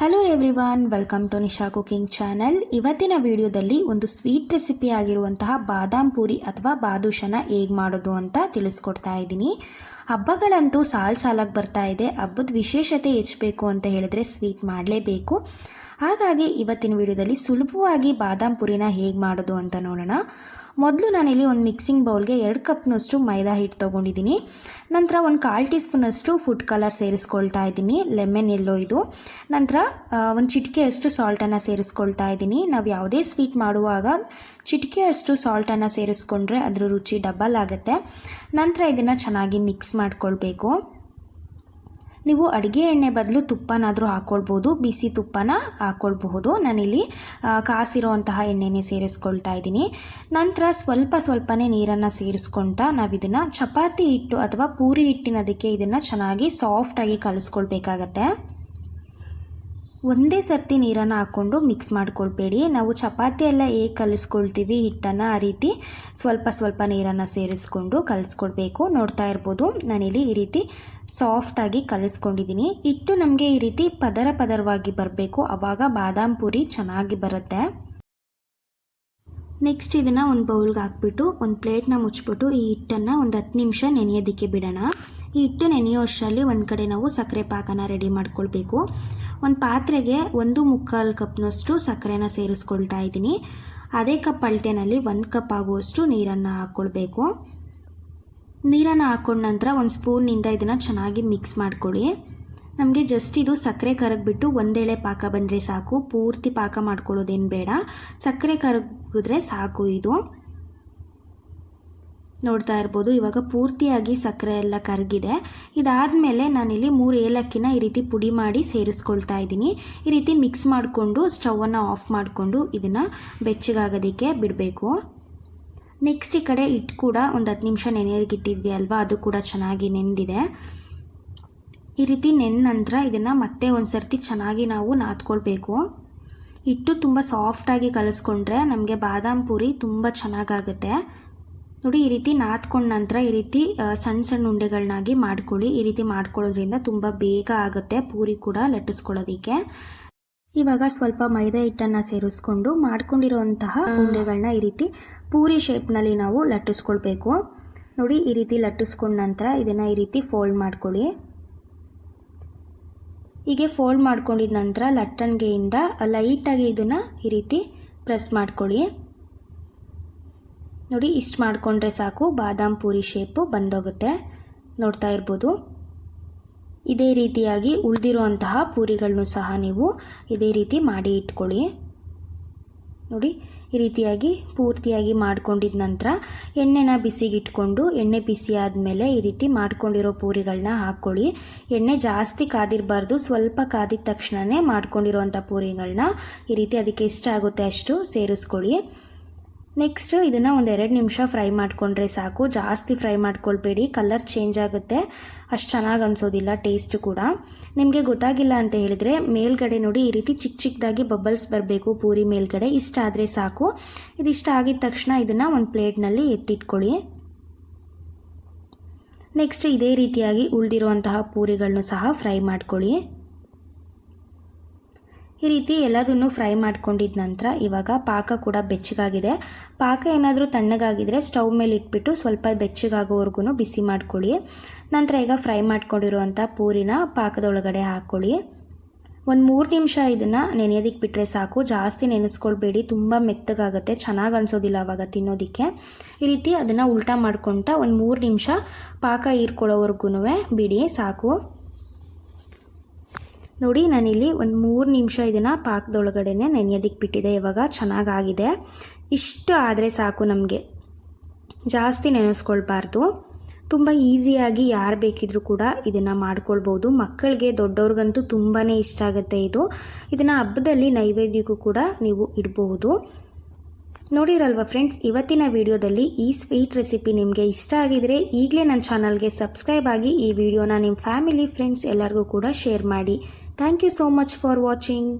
Hello everyone welcome to Nisha cooking channel ಇವತ್ತಿನ ವಿಡಿಯೋದಲ್ಲಿ ಒಂದು ಸ್ವೀಟ್ ರೆಸಿಪಿ ಆಗಿರುವಂತಹ ಬಾದಾಮ್ ಪೂರಿ ಅಥವಾ ಬಾದೂಷನ ಹೇಗೆ ಮಾಡೋದು ಅಂತ ತಿಳಿಸ್ಕೊಡ್ತಾ ಇದ್ದೀನಿ. ಹಬ್ಬಗಳಂತೂ ಸಾಲು ಸಾಲಾಗಿ ಬರ್ತಾ ಇದೆ. ಹಬ್ಬದ ವಿಶೇಷತೆ ಹೆಚ್ಚಬೇಕು ಅಂತ ಹೇಳಿದ್ರೆ ಸ್ವೀಟ್ ಮಾಡಲೇಬೇಕು. ಹಾಗಾಗಿ ಇವತ್ತಿನ ವಿಡಿಯೋದಲ್ಲಿ ಸುಲಭವಾಗಿ ಬಾದಾಮ್ ಪುರಿನ ಹೇಗೆ ಮಾಡೋದು ಅಂತ ನೋಡೋಣ. ಮೊದಲು ನಾನಿಲ್ಲಿ ಒಂದು ಮಿಕ್ಸಿಂಗ್ ಬೌಲ್ಗೆ ಎರಡು ಕಪ್ನಷ್ಟು ಮೈದಾ ಹಿಟ್ಟು ತೊಗೊಂಡಿದ್ದೀನಿ. ನಂತರ ಒಂದು ಕಾಲು ಟೀ ಸ್ಪೂನಷ್ಟು ಫುಡ್ ಕಲರ್ ಸೇರಿಸ್ಕೊಳ್ತಾ ಇದ್ದೀನಿ ಲೆಮನ್ ಎಲ್ಲೋ ಇದು. ನಂತರ ಒಂದು ಚಿಟಿಕೆಯಷ್ಟು ಸಾಲ್ಟನ್ನು ಸೇರಿಸ್ಕೊಳ್ತಾ ಇದ್ದೀನಿ. ನಾವು ಯಾವುದೇ ಸ್ವೀಟ್ ಮಾಡುವಾಗ ಚಿಟಿಕೆಯಷ್ಟು ಸಾಲ್ಟನ್ನು ಸೇರಿಸ್ಕೊಂಡ್ರೆ ಅದರ ರುಚಿ ಡಬಲ್ ಆಗುತ್ತೆ. ನಂತರ ಇದನ್ನು ಚೆನ್ನಾಗಿ ಮಿಕ್ಸ್ ಮಾಡ್ಕೊಳ್ಬೇಕು. ನೀವು ಅಡುಗೆ ಎಣ್ಣೆ ಬದಲು ತುಪ್ಪನಾದರೂ ಹಾಕ್ಕೊಳ್ಬೋದು ಬಿಸಿ ತುಪ್ಪನ ಹಾಕ್ಕೊಳ್ಬಹುದು ನಾನಿಲ್ಲಿ ಕಾಸಿರೋ ಅಂತಹ ಎಣ್ಣೆನೇ ಸೇರಿಸ್ಕೊಳ್ತಾ ಇದ್ದೀನಿ. ನಂತರ ಸ್ವಲ್ಪ ಸ್ವಲ್ಪನೇ ನೀರನ್ನು ಸೇರಿಸ್ಕೊಳ್ತಾ ನಾವು ಇದನ್ನು ಚಪಾತಿ ಹಿಟ್ಟು ಅಥವಾ ಪೂರಿ ಹಿಟ್ಟಿನದಕ್ಕೆ ಇದನ್ನು ಚೆನ್ನಾಗಿ ಸಾಫ್ಟಾಗಿ ಕಲಿಸ್ಕೊಳ್ಬೇಕಾಗತ್ತೆ. ಒಂದೇ ಸರ್ತಿ ನೀರನ್ನು ಹಾಕ್ಕೊಂಡು ಮಿಕ್ಸ್ ಮಾಡ್ಕೊಳ್ಬೇಡಿ. ನಾವು ಚಪಾತಿ ಎಲ್ಲ ಹೇಗೆ ಕಲಿಸ್ಕೊಳ್ತೀವಿ ಹಿಟ್ಟನ್ನು ಆ ರೀತಿ ಸ್ವಲ್ಪ ಸ್ವಲ್ಪ ನೀರನ್ನು ಸೇರಿಸ್ಕೊಂಡು ಕಲಿಸ್ಕೊಳ್ಬೇಕು ನೋಡ್ತಾ ಇರ್ಬೋದು. ನಾನಿಲ್ಲಿ ಈ ರೀತಿ ಸಾಫ್ಟಾಗಿ ಕಲಿಸ್ಕೊಂಡಿದ್ದೀನಿ. ಹಿಟ್ಟು ನಮಗೆ ಈ ರೀತಿ ಪದರ ಪದರವಾಗಿ ಬರಬೇಕು. ಆವಾಗ ಬಾದಾಮ್ ಪುರಿ ಚೆನ್ನಾಗಿ ಬರುತ್ತೆ. ನೆಕ್ಸ್ಟ್ ಇದನ್ನು ಒಂದು ಬೌಲ್ಗೆ ಹಾಕ್ಬಿಟ್ಟು, ಒಂದು ಪ್ಲೇಟ್ನ ಮುಚ್ಚಿಬಿಟ್ಟು ಈ ಹಿಟ್ಟನ್ನು ಒಂದು ಹತ್ತು ನಿಮಿಷ ನೆನೆಯೋದಕ್ಕೆ ಬಿಡೋಣ. ಈ ಹಿಟ್ಟು ನೆನೆಯೋ ಅಷ್ಟರಲ್ಲಿ ಒಂದು ಕಡೆ ನಾವು ಸಕ್ಕರೆ ಪಾಕನ ರೆಡಿ ಮಾಡ್ಕೊಳ್ಬೇಕು. ಒಂದು ಪಾತ್ರೆಗೆ ಒಂದು ಮುಕ್ಕಾಲು ಕಪ್ನಷ್ಟು ಸಕ್ಕರೆನ ಸೇರಿಸ್ಕೊಳ್ತಾ ಇದ್ದೀನಿ. ಅದೇ ಕಪ್ ಅಳತೆನಲ್ಲಿ ಒಂದು ಕಪ್ ಆಗುವಷ್ಟು ನೀರನ್ನು ಹಾಕ್ಕೊಳ್ಬೇಕು ನೀರನ್ನು ಹಾಕೊಂಡ ನಂತರ ಒಂದು ಸ್ಪೂನಿಂದ ಇದನ್ನು ಚೆನ್ನಾಗಿ ಮಿಕ್ಸ್ ಮಾಡ್ಕೊಳ್ಳಿ ನಮಗೆ ಜಸ್ಟ್ ಇದು ಸಕ್ಕರೆ ಕರಗಿಬಿಟ್ಟು ಒಂದೇಳೆ ಪಾಕ ಬಂದರೆ ಸಾಕು. ಪೂರ್ತಿ ಪಾಕ ಮಾಡ್ಕೊಳ್ಳೋದೇನು ಬೇಡ. ಸಕ್ಕರೆ ಕರಗಿದ್ರೆ ಸಾಕು ಇದು. ನೋಡ್ತಾ ಇರ್ಬೋದು, ಇವಾಗ ಪೂರ್ತಿಯಾಗಿ ಸಕ್ಕರೆ ಎಲ್ಲ ಕರಗಿದೆ. ಇದಾದಮೇಲೆ ನಾನಿಲ್ಲಿ ಮೂರು ಏಲಕ್ಕಿನ ಈ ರೀತಿ ಪುಡಿ ಮಾಡಿ ಸೇರಿಸ್ಕೊಳ್ತಾ ಇದ್ದೀನಿ. ಈ ರೀತಿ ಮಿಕ್ಸ್ ಮಾಡಿಕೊಂಡು ಸ್ಟವನ್ನು ಆಫ್ ಮಾಡಿಕೊಂಡು ಇದನ್ನು ಬೆಚ್ಚಗಾಗೋದಕ್ಕೆ ಬಿಡಬೇಕು. ನೆಕ್ಸ್ಟ್ ಈ ಕಡೆ ಇಟ್ಟು ಕೂಡ ಒಂದು ಹತ್ತು ನಿಮಿಷ ನೆನೆಯೋದಕ್ಕೆ ಇಟ್ಟಿದ್ವಿ ಅಲ್ವಾ? ಅದು ಕೂಡ ಚೆನ್ನಾಗಿ ನೆಂದಿದೆ. ಈ ರೀತಿ ನೆನ್ನ ನಂತರ ಇದನ್ನು ಮತ್ತೆ ಒಂದು ಸರ್ತಿ ಚೆನ್ನಾಗಿ ನಾವು ನಾದ್ಕೊಳ್ಬೇಕು. ಹಿಟ್ಟು ತುಂಬ ಸಾಫ್ಟಾಗಿ ಕಲಿಸ್ಕೊಂಡ್ರೆ ನಮಗೆ ಬಾದಾಮ್ ಪೂರಿ ತುಂಬ ಚೆನ್ನಾಗಾಗುತ್ತೆ. ನೋಡಿ, ಈ ರೀತಿ ನಾದ್ಕೊಂಡ ನಂತರ ಈ ರೀತಿ ಸಣ್ಣ ಸಣ್ಣ ಉಂಡೆಗಳನ್ನಾಗಿ ಮಾಡ್ಕೊಳ್ಳಿ. ಈ ರೀತಿ ಮಾಡ್ಕೊಳ್ಳೋದ್ರಿಂದ ತುಂಬ ಬೇಗ ಆಗುತ್ತೆ ಪೂರಿ ಕೂಡ ಲಟ್ಟಿಸ್ಕೊಳ್ಳೋದಕ್ಕೆ. ಇವಾಗ ಸ್ವಲ್ಪ ಮೈದಾ ಹಿಟ್ಟನ್ನು ಸೇರಿಸ್ಕೊಂಡು ಮಾಡ್ಕೊಂಡಿರುವಂತಹ ಉಂಡೆಗಳನ್ನ ಈ ರೀತಿ ಪೂರಿ ಶೇಪ್ನಲ್ಲಿ ನಾವು ಲಟ್ಟಿಸ್ಕೊಳ್ಬೇಕು. ನೋಡಿ, ಈ ರೀತಿ ಲಟ್ಟಿಸ್ಕೊಂಡ ನಂತರ ಇದನ್ನು ಈ ರೀತಿ ಫೋಲ್ಡ್ ಮಾಡ್ಕೊಳ್ಳಿ. ಹೀಗೆ ಫೋಲ್ಡ್ ಮಾಡ್ಕೊಂಡಿದ ನಂತರ ಲಟ್ಟಣಿಗೆಯಿಂದ ಲೈಟಾಗಿ ಇದನ್ನು ಈ ರೀತಿ ಪ್ರೆಸ್ ಮಾಡ್ಕೊಳ್ಳಿ. ನೋಡಿ, ಇಷ್ಟು ಮಾಡಿಕೊಂಡ್ರೆ ಸಾಕು, ಬಾದಾಮ್ ಪೂರಿ ಶೇಪು ಬಂದೋಗುತ್ತೆ. ನೋಡ್ತಾ ಇರ್ಬೋದು. ಇದೇ ರೀತಿಯಾಗಿ ಉಳಿದಿರುವಂತಹ ಪೂರಿಗಳನ್ನು ಸಹ ನೀವು ಇದೇ ರೀತಿ ಮಾಡಿ ಇಟ್ಕೊಳ್ಳಿ. ನೋಡಿ, ಈ ರೀತಿಯಾಗಿ ಪೂರ್ತಿಯಾಗಿ ಮಾಡ್ಕೊಂಡಿದ ನಂತರ ಎಣ್ಣೆನ ಬಿಸಿಗಿಟ್ಕೊಂಡು, ಎಣ್ಣೆ ಬಿಸಿ ಆದಮೇಲೆ ಈ ರೀತಿ ಮಾಡ್ಕೊಂಡಿರೋ ಪೂರಿಗಳನ್ನ ಹಾಕ್ಕೊಳ್ಳಿ. ಎಣ್ಣೆ ಜಾಸ್ತಿ ಕಾದಿರಬಾರ್ದು, ಸ್ವಲ್ಪ ಕಾದಿದ ತಕ್ಷಣವೇ ಮಾಡ್ಕೊಂಡಿರೋವಂಥ ಪೂರಿಗಳನ್ನ ಈ ರೀತಿ ಅದಕ್ಕೆ ಎಷ್ಟಾಗುತ್ತೆ ಅಷ್ಟು ಸೇರಿಸ್ಕೊಳ್ಳಿ. ನೆಕ್ಸ್ಟ್ ಇದನ್ನು ಒಂದು ಎರಡು ನಿಮಿಷ ಫ್ರೈ ಮಾಡಿಕೊಂಡ್ರೆ ಸಾಕು. ಜಾಸ್ತಿ ಫ್ರೈ ಮಾಡ್ಕೊಳ್ಬೇಡಿ. ಕಲರ್ ಚೇಂಜ್ ಆಗುತ್ತೆ. ಅಷ್ಟು ಚೆನ್ನಾಗಿ ಅನಿಸೋದಿಲ್ಲ ಟೇಸ್ಟ್ ಕೂಡ. ನಿಮಗೆ ಗೊತ್ತಾಗಿಲ್ಲ ಅಂತ ಹೇಳಿದರೆ, ಮೇಲ್ಗಡೆ ನೋಡಿ ಈ ರೀತಿ ಚಿಕ್ಕ ಚಿಕ್ಕದಾಗಿ ಬಬಲ್ಸ್ ಬರಬೇಕು ಪೂರಿ ಮೇಲ್ಗಡೆ. ಇಷ್ಟ ಆದರೆ ಸಾಕು. ಇದಿಷ್ಟ ಆಗಿದ ತಕ್ಷಣ ಇದನ್ನು ಒಂದು ಪ್ಲೇಟ್ನಲ್ಲಿ ಎತ್ತಿಟ್ಕೊಳ್ಳಿ. ನೆಕ್ಸ್ಟ್ ಇದೇ ರೀತಿಯಾಗಿ ಉಳಿದಿರುವಂತಹ ಪೂರಿಗಳನ್ನು ಸಹ ಫ್ರೈ ಮಾಡ್ಕೊಳ್ಳಿ. ಈ ರೀತಿ ಎಲ್ಲದನ್ನು ಫ್ರೈ ಮಾಡ್ಕೊಂಡಿದ್ದ ನಂತರ ಇವಾಗ ಪಾಕ ಕೂಡ ಬೆಚ್ಚಗಾಗಿದೆ. ಪಾಕ ಏನಾದರೂ ತಣ್ಣಗಾಗಿದ್ರೆ ಸ್ಟವ್ ಮೇಲೆ ಇಟ್ಬಿಟ್ಟು ಸ್ವಲ್ಪ ಬೆಚ್ಚಗಾಗೋವರೆಗೂ ಬಿಸಿ ಮಾಡ್ಕೊಳ್ಳಿ. ನಂತರ ಈಗ ಫ್ರೈ ಮಾಡ್ಕೊಂಡಿರುವಂಥ ಪೂರಿನ ಪಾಕದೊಳಗಡೆ ಹಾಕ್ಕೊಳ್ಳಿ ಒಂದು ಮೂರು ನಿಮಿಷ ಇದನ್ನು ನೆನೆಯೋದಕ್ಕೆ ಬಿಟ್ಟರೆ ಸಾಕು. ಜಾಸ್ತಿ ನೆನೆಸ್ಕೊಳ್ಬೇಡಿ. ತುಂಬ ಮೆತ್ತಗಾಗುತ್ತೆ. ಚೆನ್ನಾಗಿ ಅನಿಸೋದಿಲ್ಲ ಅವಾಗ ತಿನ್ನೋದಕ್ಕೆ. ಈ ರೀತಿ ಅದನ್ನು ಉಲ್ಟಾ ಮಾಡ್ಕೊತ ಒಂದು ಮೂರು ನಿಮಿಷ ಪಾಕ ಹೀರ್ಕೊಳ್ಳೋವರೆಗೂ ಬಿಡಿ. ಸಾಕು. ನೋಡಿ, ನಾನಿಲ್ಲಿ ಒಂದು ಮೂರು ನಿಮಿಷ ಇದನ್ನು ಪಾಕದೊಳಗಡೆ ನೆನೆಯೋದಕ್ಕೆ ಬಿಟ್ಟಿದೆ. ಇವಾಗ ಚೆನ್ನಾಗಾಗಿದೆ. ಇಷ್ಟು ಆದರೆ ಸಾಕು ನಮಗೆ. ಜಾಸ್ತಿ ನೆನೆಸ್ಕೊಳ್ಬಾರ್ದು. ತುಂಬ ಈಸಿಯಾಗಿ ಯಾರು ಬೇಕಿದ್ರೂ ಕೂಡ ಇದನ್ನು ಮಾಡ್ಕೊಳ್ಬೋದು. ಮಕ್ಕಳಿಗೆ, ದೊಡ್ಡವ್ರಿಗಂತೂ ತುಂಬಾ ಇಷ್ಟ ಆಗುತ್ತೆ ಇದು. ಇದನ್ನು ಹಬ್ಬದಲ್ಲಿ ನೈವೇದ್ಯಕ್ಕೂ ಕೂಡ ನೀವು ಇಡಬಹುದು ನೋಡಿರಲ್ವ ಫ್ರೆಂಡ್ಸ್ ಇವತ್ತಿನ ವಿಡಿಯೋದಲ್ಲಿ ಈ ಸ್ವೀಟ್ ರೆಸಿಪಿ ನಿಮಗೆ ಇಷ್ಟ ಆಗಿದರೆ ಈಗಲೇ ನನ್ನ ಚಾನಲ್ಗೆ ಸಬ್ಸ್ಕ್ರೈಬ್ ಆಗಿ ಈ ವಿಡಿಯೋನ ನಿಮ್ಮ ಫ್ಯಾಮಿಲಿ ಫ್ರೆಂಡ್ಸ್ ಎಲ್ಲರಿಗೂ ಕೂಡ ಶೇರ್ ಮಾಡಿ. Thank you so much for watching